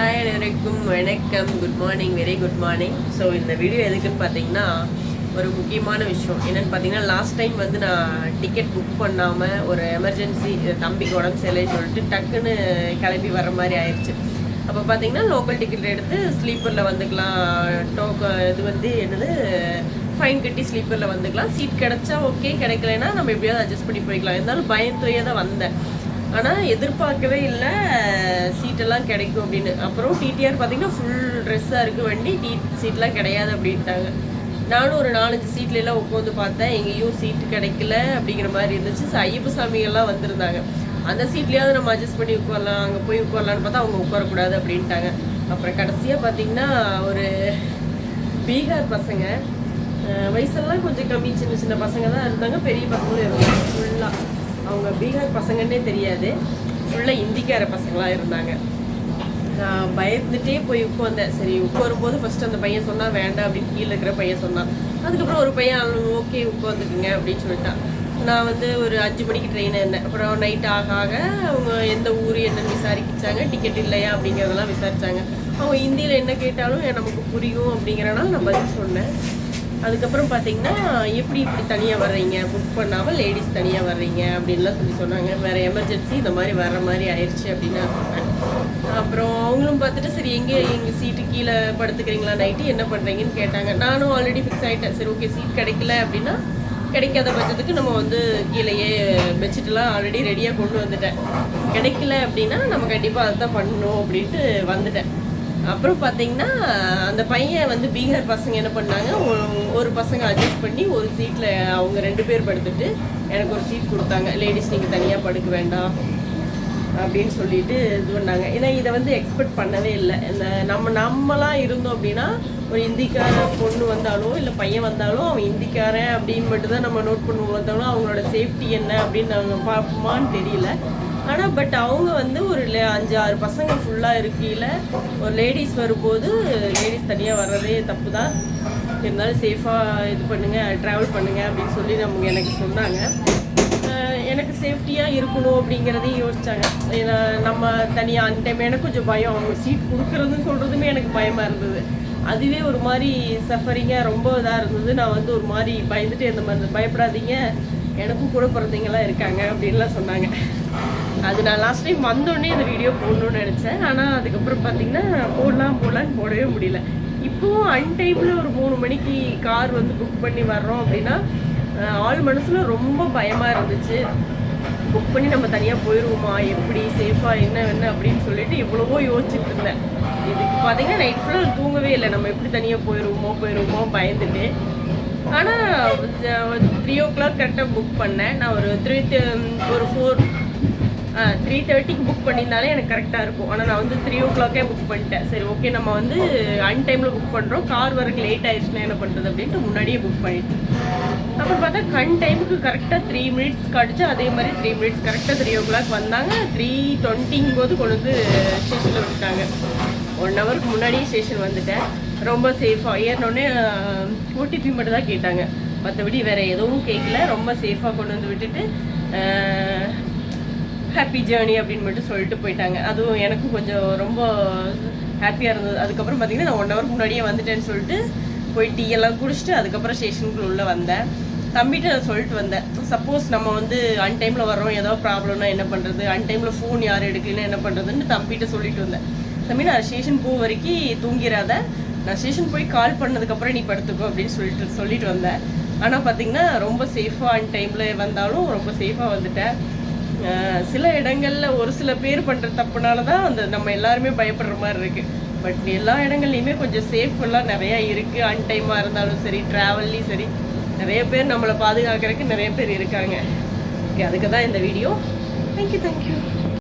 Hi அனைவருக்கும் வணக்கம். Good morning very good morning so இந்த வீடியோ எதுக்குன்னு பார்த்தீங்கன்னா ஒரு முக்கியமான விஷயம். என்னென்னு பார்த்தீங்கன்னா லாஸ்ட் டைம் வந்து நான் டிக்கெட் புக் பண்ணாமல் ஒரு எமர்ஜென்சி தம்பிக்கு உடம்பு சரியில்லைன்னு சொல்லிட்டு டக்குன்னு கிளம்பி வர மாதிரி ஆயிடுச்சு அப்போ பார்த்தீங்கன்னா லோக்கல் டிக்கெட் எடுத்து ஸ்லீப்பரில் வந்துக்கலாம். டோக்க இது வந்து என்னது ஃபைன் கட்டி ஸ்லீப்பரில் வந்துக்கலாம். சீட் கிடைச்சா ஓகே கிடைக்கலனா நம்ம எப்படியாவது அட்ஜஸ்ட் பண்ணி போய்க்கலாம். இருந்தாலும் பயத்துலேயே தான் வந்தேன். ஆனால் எதிர்பார்க்கவே இல்லை. சீட்டெல்லாம் கிடைக்கும் அப்படின்னு. அப்புறம் டிடிஆர் பார்த்தீங்கன்னா ஃபுல் ட்ரெஸ்ஸாக இருக்குது வண்டி. டி சீட்லாம் கிடையாது அப்படின்ட்டாங்க. நானும் ஒரு நாலஞ்சு சீட்லலாம் உட்காந்து பார்த்தேன். எங்கேயும் சீட்டு கிடைக்கல அப்படிங்கிற மாதிரி இருந்துச்சு. ஸோ ஐயப்ப சாமிகள்லாம் வந்திருந்தாங்க. அந்த சீட்லேயாவது நம்ம அட்ஜஸ்ட் பண்ணி உட்காரலாம் அங்கே போய் உட்காரலான்னு பார்த்தா அவங்க உட்காரக்கூடாது அப்படின்ட்டாங்க. அப்புறம் கடைசியாக பார்த்தீங்கன்னா ஒரு பீகார் பசங்க வயசெல்லாம் கொஞ்சம் கம்மி சின்ன சின்ன பசங்க தான் இருந்தாங்க. பெரிய பசங்களும் இருந்தாங்க ஃபுல்லாக அவங்க பீகார் பசங்கன்னே தெரியாது. ஃபுல்லாக இந்திக்கார பசங்களாக இருந்தாங்க. நான் பயந்துட்டே போய் உட்காந்தேன் சரி உட்காரும்போது ஃபர்ஸ்ட் அந்த பையன் சொன்னா வேண்டாம் அப்படின்னு கீழே இருக்கிற பையன் சொன்னான். அதுக்கப்புறம் ஒரு பையன் ஓகே உட்காந்துக்குங்க அப்படின்னு சொல்லிட்டான். நான் வந்து ஒரு அஞ்சு மணிக்கு ட்ரெயின் இருந்தேன் அப்புறம் நைட் ஆக ஆக அவங்க எந்த ஊர் என்னன்னு விசாரிச்சாங்க. டிக்கெட் இல்லையா அப்படிங்கிறதெல்லாம் விசாரிச்சாங்க. அவங்க ஹிந்தியில் என்ன கேட்டாலும் நமக்கு புரியும் அப்படிங்கிறனால நான் பதில் சொன்னேன். அதுக்கப்புறம் பார்த்தீங்கன்னா எப்படி இப்படி தனியாக வர்றீங்க? புக் பண்ணாமல் லேடிஸ் தனியாக வர்றீங்க? அப்படின்லாம் சொல்லி சொன்னாங்க. வேறு எமர்ஜென்சி இந்த மாதிரி வர்ற மாதிரி ஆயிடுச்சு அப்படின்னு சொன்னேன். அப்புறம் அவங்களும் பார்த்துட்டு சரி எங்கே எங்கள் சீட்டு கீழே படுத்துக்கிறீங்களா? நைட்டு என்ன பண்ணுறீங்கன்னு கேட்டாங்க. நானும் ஆல்ரெடி ஃபிக்ஸ் ஆகிட்டேன் சரி ஓகே சீட் கிடைக்கல அப்படின்னா கிடைக்காத பட்சத்துக்கு நம்ம வந்து கீழேயே பெட்ஷீட்லாம் ஆல்ரெடி ரெடியாக கொண்டு வந்துட்டேன். கிடைக்கல அப்படின்னா நம்ம கண்டிப்பாக அதை தான் பண்ணணும் அப்படின்ட்டு வந்துட்டேன். அப்புறம் பார்த்தீங்கன்னா அந்த பையன் வந்து பீகார் பசங்க என்ன பண்ணாங்க ஒரு- ஒரு பசங்க அட்ஜஸ்ட் பண்ணி ஒரு சீட்டில் அவங்க ரெண்டு பேர் படுத்துட்டு எனக்கு ஒரு சீட் கொடுத்தாங்க. லேடிஸ் நீங்கள் தனியாக படுக்க வேண்டாம். அப்படின்னு சொல்லிட்டு இது பண்ணாங்க. ஏன்னா இதை வந்து எக்ஸ்பெக்ட் பண்ணவே இல்லை. இந்த நம்ம நம்மலாம் இருந்தோம் அப்படின்னா ஒரு இந்திக்கார பொண்ணு வந்தாலும் இல்லை பையன் வந்தாலும் அவன் இந்திக்காரன் அப்படின்னு மட்டும் தான் நம்ம நோட் பண்ணுவோம். வந்தாலும் அவங்களோட சேஃப்டி என்ன அப்படின்னு நாங்கள் பார்ப்போமான்னு தெரியல. ஆனால் பட் அவங்க வந்து ஒரு அஞ்சு ஆறு பசங்க ஃபுல்லாக இருக்கையில் ஒரு லேடிஸ் வரும்போது லேடிஸ் தனியாக வர்றதே தப்பு தான். இருந்தாலும் சேஃபாக இது பண்ணுங்கள் ட்ராவல் பண்ணுங்கள் அப்படின்னு சொல்லி நமக்கு எனக்கு சொன்னாங்க. எனக்கு சேஃப்டியாக இருக்கணும் அப்படிங்கிறதையும் யோசிச்சாங்க. ஏன்னா நம்ம தனியாக அந்த டைம் எனக்கு கொஞ்சம் பயம். அவங்க சீட் கொடுக்குறதுன்னு சொல்கிறதுமே எனக்கு பயமாக இருந்தது. அதுவே ஒரு மாதிரி சஃபரிங்காக ரொம்ப இதாக இருந்தது. நான் வந்து ஒரு மாதிரி பயந்துட்டு இந்த மாதிரி பயப்படாதீங்க. எனக்கும் கூட பிறந்தவங்களாம் இருக்காங்க அப்படின்லாம் சொன்னாங்க. அது நான் லாஸ்ட் டைம் வந்தோடனே இந்த வீடியோ போடணும்னு நினச்சேன். ஆனால் அதுக்கப்புறம் பார்த்தீங்கன்னா போடலாம் போடலான்னு போடவே முடியல. இப்போவும் அன்டைமில் ஒரு மூணு மணிக்கு கார் வந்து புக் பண்ணி வர்றோம் அப்படின்னா ஆள் மனசுல ரொம்ப பயமாக இருந்துச்சு. புக் பண்ணி நம்ம தனியாக போயிடுவோமா எப்படி? சேஃபாக என்ன என்ன? அப்படின்னு சொல்லிட்டு எவ்வளவோ யோசிச்சுட்டு இருந்தேன். இதுக்கு பார்த்தீங்கன்னா நைட் ஃபுல்லாக தூங்கவே இல்லை. நம்ம எப்படி தனியாக போயிடுவோமோ போயிடுவோமோ பயந்துட்டு. ஆனால் த்ரீ ஓ கிளாக் கரெக்டாக புக் பண்ணேன். நான் ஒரு த்ரீ ஒரு ஃபோர் த்ரீ தேர்ட்டிக்கு புக் பண்ணியிருந்தாலே எனக்கு கரெக்டாக இருக்கும். ஆனால் நான் வந்து த்ரீ ஓ கிளாக்கே புக் பண்ணிட்டேன். சரி ஓகே நம்ம வந்து அன் டைமில் புக் பண்ணுறோம் கார் வரக்கு லேட் ஆயிடுச்சுன்னா என்ன பண்ணுறது அப்படின்ட்டு முன்னாடியே புக் பண்ணிட்டேன் அப்புறம் பார்த்தா கண் டைமுக்கு கரெக்டாக த்ரீ மினிட்ஸ் கடிச்சு அதே மாதிரி த்ரீ மினிட்ஸ் கரெக்டாக த்ரீ ஓ கிளாக் வந்தாங்க. த்ரீ டுவெண்ட்டிங்கும் போது கொண்டு வந்து ஸ்டேஷனில் விட்டாங்க ஒன் ஹவருக்கு முன்னாடியே ஸ்டேஷன் வந்துட்டேன். ரொம்ப சேஃபாக ஏறினோடனே ஓடிபி மட்டும் தான் கேட்டாங்க. மற்றபடி வேறு எதுவும் கேட்கல ரொம்ப சேஃபாக கொண்டு வந்து விட்டுட்டு ஹாப்பி ஜேர்னி அப்படின்னு மட்டும் சொல்லிட்டு போயிட்டாங்க. அதுவும் எனக்கும் கொஞ்சம் ரொம்ப ஹாப்பியாக இருந்தது. அதுக்கப்புறம் பார்த்தீங்கன்னா நான் ஒன் ஹவருக்கு முன்னாடியே வந்துட்டேன்னு சொல்லிட்டு போய் டீ எல்லாம் குடிச்சிட்டு அதுக்கப்புறம் ஸ்டேஷனுக்குள்ள உள்ளே வந்தேன். தம்பிகிட்ட அதை சொல்லிட்டு வந்தேன். சப்போஸ் நம்ம வந்து அன் டைமில் ஏதோ ப்ராப்ளம்னா என்ன பண்ணுறது அன் டைமில் ஃபோன் யார் எடுக்கலன்னா என்ன பண்ணுறதுன்னு தம்பிகிட்ட சொல்லிட்டு வந்தேன். தம்பி நான் ஸ்டேஷன் போக வரைக்கும் தூங்கிடாத நான் ஸ்டேஷன் போய் கால் பண்ணதுக்கப்புறம் நீ படுத்துக்கோ அப்படின்னு சொல்லிட்டு சொல்லிட்டு வந்தேன். ஆனால் பார்த்தீங்கன்னா ரொம்ப சேஃபாக அன் டைமில் வந்தாலும் ரொம்ப சேஃபாக வந்துட்டேன். சில இடங்களில் ஒரு சில பேர் பண்ணுற தப்புனால தான் அந்த நம்ம எல்லாருமே பயப்படுற மாதிரி இருக்கு. பட் எல்லா இடங்கள்லையுமே கொஞ்சம் சேஃப்ஃபுல்லாக நிறையா இருக்குது அன்டைமாக இருந்தாலும் சரி ட்ராவல்லையும் சரி நிறைய பேர் நம்மளை பாதுகாக்கிறதுக்கு நிறைய பேர் இருக்காங்க. ஓகே அதுக்கு தான் இந்த வீடியோ தேங்க்யூ தேங்க்யூ